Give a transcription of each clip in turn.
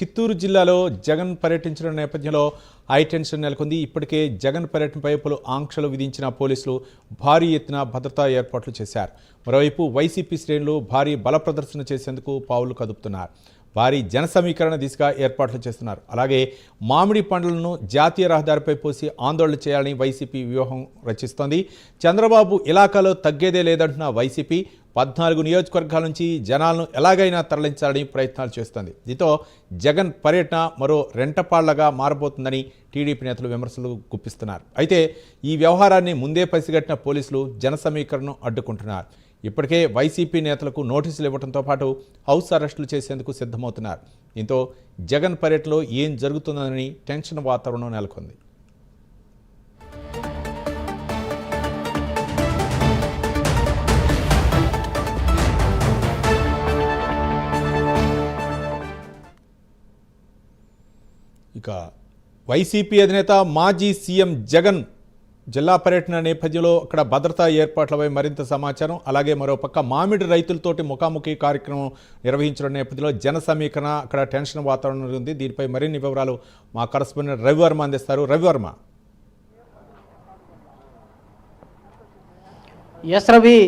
చిత్తూరు జిల్లాలో జగన్ పర్యటించిన నేపథ్యంలో హై టెన్షన్ నెలకొంది. ఇప్పటికే జగన్ పర్యటనపై పలు ఆంక్షలు విధించిన పోలీసులు భారీ ఎత్తున భద్రతా ఏర్పాట్లు చేశారు. మరోవైపు వైసీపీ శ్రేణులు భారీ బల ప్రదర్శన చేసేందుకు పావులు కదుపుతున్నారు. భారీ జన సమీకరణ దిశగా ఏర్పాట్లు చేస్తున్నారు. అలాగే మామిడి పండ్లను జాతీయ రహదారిపై పోసి ఆందోళన చేయాలని వైసీపీ వ్యూహం రచిస్తోంది. చంద్రబాబు ఇలాకాలో తగ్గేదే లేదంటున్న వైసీపీ పద్నాలుగు నియోజకవర్గాల నుంచి జనాలను ఎలాగైనా తరలించాలని ప్రయత్నాలు చేస్తోంది. దీంతో జగన్ పర్యటన మరో రెంటపాళ్ళగా మారబోతుందని టీడీపీ నేతలు విమర్శలు గుప్పిస్తున్నారు. అయితే ఈ వ్యవహారాన్ని ముందే పసిగట్టిన పోలీసులు జన సమీకరణను అడ్డుకుంటున్నారు. ఇప్పటికే వైసీపీ నేతలకు నోటీసులు ఇవ్వడంతో పాటు హౌస్ అరెస్టులు చేసేందుకు సిద్ధమవుతున్నారు. దీంతో జగన్ పర్యటనలో ఏం జరుగుతుందని టెన్షన్ వాతావరణం నెలకొంది. ఇక వైసీపీ అధినేత మాజీ సీఎం జగన్ జిల్లా పర్యటన నేపథ్యంలో అక్కడ భద్రతా ఏర్పాట్లపై మరింత సమాచారం. అలాగే మరోపక్క మామిడి రైతులతోటి ముఖాముఖి కార్యక్రమం నిర్వహించిన నేపథ్యంలో జన సమీకరణ అక్కడ టెన్షన్ వాతావరణం ఉంది. దీనిపై మరిన్ని వివరాలు మా కరస్పాండెంట్ రవివర్మ అందిస్తారు. రవివర్మ. ఎస్ రవి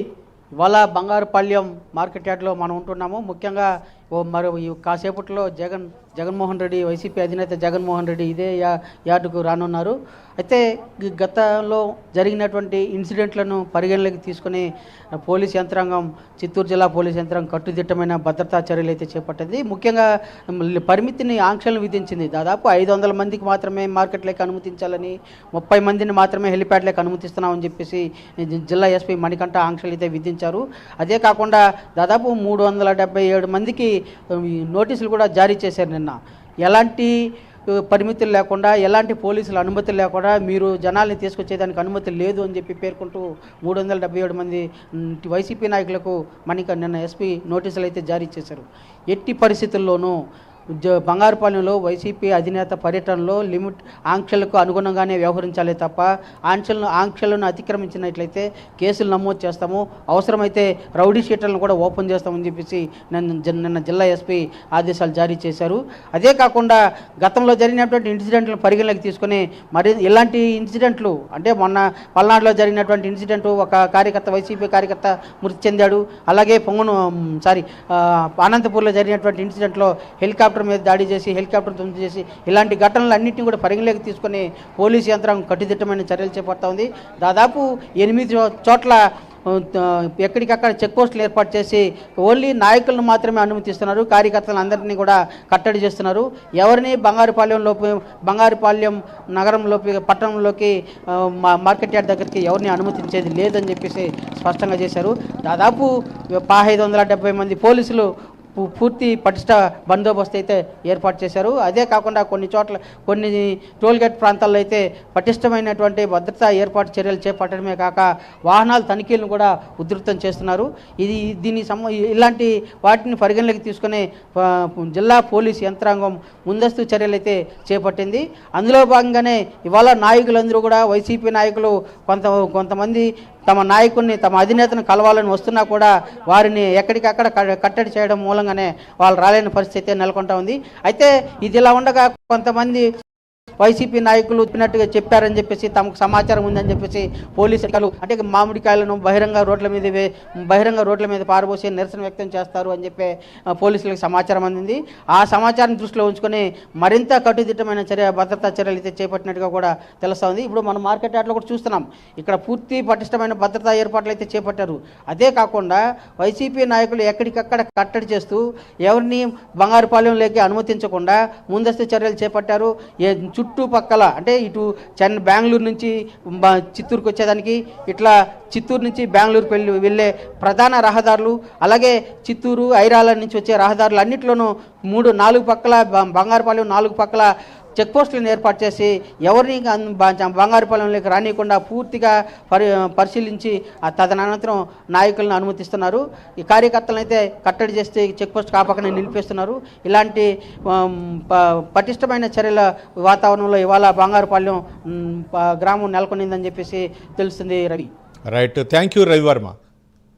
ఇవాళ బంగారుపాళ్యం మార్కెట్ యార్డ్లో మనం ఉంటున్నాము. ముఖ్యంగా మరి ఈ కాసేపట్లో జగన్ జగన్మోహన్ రెడ్డి వైసీపీ అధినేత జగన్మోహన్ రెడ్డి ఇదే యా యార్డుకు రానున్నారు. అయితే ఈ గతంలో జరిగినటువంటి ఇన్సిడెంట్లను పరిగణలోకి తీసుకుని పోలీస్ యంత్రాంగం చిత్తూరు జిల్లా పోలీస్ యంత్రాంగం కట్టుదిట్టమైన భద్రతా చర్యలు అయితే చేపట్టింది. ముఖ్యంగా పరిమితిని ఆంక్షలు విధించింది. దాదాపు ఐదు వందల మందికి మాత్రమే మార్కెట్లోకి అనుమతించాలని ముప్పై మందిని మాత్రమే హెలిప్యాడ్లోకి అనుమతిస్తున్నామని చెప్పేసి జిల్లా ఎస్పీ మణికంఠ ఆంక్షలు అయితే విధించారు. అదే కాకుండా దాదాపు మూడు వందల డెబ్బై ఏడు మందికి ఈ నోటీసులు కూడా జారీ చేశారు నిన్న. ఎలాంటి పరిమితులు లేకుండా ఎలాంటి పోలీసుల అనుమతులు లేకుండా మీరు జనాల్ని తీసుకొచ్చేదానికి అనుమతి లేదు అని చెప్పి పేర్కొంటూ మూడు వందల డెబ్బై ఏడు మంది వైసీపీ నాయకులకు మణిక నిన్న ఎస్పీ నోటీసులు అయితే జారీ చేశారు. ఎట్టి పరిస్థితుల్లోనూ జ బంగారుపాలెంలో వైసీపీ అధినేత పర్యటనలో లిమిట్ ఆంక్షలకు అనుగుణంగానే వ్యవహరించాలి తప్ప ఆంక్షలను ఆంక్షలను అతిక్రమించినట్లయితే కేసులు నమోదు చేస్తాము. అవసరమైతే రౌడీ షీటర్లను కూడా ఓపెన్ చేస్తామని చెప్పేసి నిన్న నిన్న జిల్లా ఎస్పీ ఆదేశాలు జారీ చేశారు. అదే కాకుండా గతంలో జరిగినటువంటి ఇన్సిడెంట్లు పరిగణలోకి తీసుకొని మరి ఇలాంటి ఇన్సిడెంట్లు అంటే మొన్న పల్నాడులో జరిగినటువంటి ఇన్సిడెంట్ ఒక కార్యకర్త వైసీపీ కార్యకర్త మృతి చెందాడు. అలాగే పొంగును సారీ అనంతపూర్లో జరిగినటువంటి ఇన్సిడెంట్లో హెలికాప్టర్ మీద దాడి చేసి హెలికాప్టర్ ధ్వంసం చేసి ఇలాంటి ఘటనలు అన్నింటినీ కూడా పరిగణలోకి తీసుకొని పోలీసు యంత్రాంగం కట్టుదిట్టమైన చర్యలు చేపడతా ఉంది. దాదాపు ఎనిమిది చోట్ల ఎక్కడికక్కడ చెక్ పోస్టులు ఏర్పాటు చేసి ఓన్లీ నాయకులను మాత్రమే అనుమతిస్తున్నారు. కార్యకర్తలను అందరినీ కూడా కట్టడి చేస్తున్నారు. ఎవరిని బంగారుపాలెంలోపు బంగారుపాలెం నగరంలోకి పట్టణంలోకి మా- మార్కెట్ యార్డ్ దగ్గరికి ఎవరిని అనుమతించేది లేదని చెప్పేసి స్పష్టంగా చేశారు. దాదాపు పదహైదు వందల డెబ్బై మంది పోలీసులు పూర్తి పటిష్ట బందోబస్తు అయితే ఏర్పాటు చేశారు. అదే కాకుండా కొన్ని చోట్ల కొన్ని టోల్గేట్ ప్రాంతాల్లో అయితే పటిష్టమైనటువంటి భద్రతా ఏర్పాటు చర్యలు చేపట్టడమే కాక వాహనాల తనిఖీలను కూడా ఉధృతం చేస్తున్నారు. ఇది దీని సమ ఇలాంటి వాటిని పరిగణలోకి తీసుకుని జిల్లా పోలీస్ యంత్రాంగం ముందస్తు చర్యలు అయితే చేపట్టింది. అందులో భాగంగానే ఇవాళ నాయకులందరూ కూడా వైసీపీ నాయకులు కొంత కొంతమంది తమ నాయకుడిని తమ అధినేతను కలవాలని వస్తున్నా కూడా వారిని ఎక్కడికక్కడ కట్టడి చేయడం మూలంగానే వాళ్ళు రాలేని పరిస్థితి నెలకొంటా ఉంది. అయితే ఇది ఇలా ఉండగా కొంతమంది వైసీపీ నాయకులు చెప్పినట్టుగా చెప్పారని చెప్పేసి తమకు సమాచారం ఉందని చెప్పేసి పోలీసు అధికారులు అంటే మామిడికాయలను బహిరంగ రోడ్ల మీద వే- బహిరంగ రోడ్ల మీద పారబోసి నిరసన వ్యక్తం చేస్తారు అని చెప్పి పోలీసులకు సమాచారం అందింది. ఆ సమాచారం దృష్టిలో ఉంచుకొని మరింత కట్టుదిట్టమైన చర్య భద్రతా చర్యలు అయితే చేపట్టినట్టుగా కూడా తెలుస్తుంది ఇప్పుడు మనం మార్కెట్ యార్డ్లో కూడా చూస్తున్నాం. ఇక్కడ పూర్తి పటిష్టమైన భద్రతా ఏర్పాట్లు అయితే చేపట్టారు. అదే కాకుండా వైసీపీ నాయకులు ఎక్కడికక్కడ కట్టడి చేస్తూ ఎవరిని బంగారుపాలెంలోకి అనుమతించకుండా ముందస్తు చర్యలు చేపట్టారు. ఏ చుట్టుపక్కల అంటే ఇటు చెన్న బెంగళూరు నుంచి చిత్తూరుకు వచ్చేదానికి ఇట్లా చిత్తూరు నుంచి బెంగళూరుకు వెళ్ళి వెళ్ళే ప్రధాన రహదారులు అలాగే చిత్తూరు ఐరాల నుంచి వచ్చే రహదారులు అన్నింటిలోనూ మూడు నాలుగు పక్కల బంగారుపాలెం నాలుగు పక్కల చెక్ పోస్టులను ఏర్పాటు చేసి ఎవరిని బంగారు పొలంలోకి బంగారుపాలెంలోకి రానియకుండా పూర్తిగా పరి పరిశీలించి తదనంతరం నాయకులను అనుమతిస్తున్నారు. ఈ కార్యకర్తలను అయితే కట్టడి చేస్తే చెక్ పోస్ట్ కాపకనే నిలిపేస్తున్నారు. ఇలాంటి పటిష్టమైన చర్యల వాతావరణంలో ఇవాళ బంగారుపాలెం ప- గ్రామం నెలకొనిందని చెప్పేసి తెలుస్తుంది Ravi. Right. Thank you Ravivarma.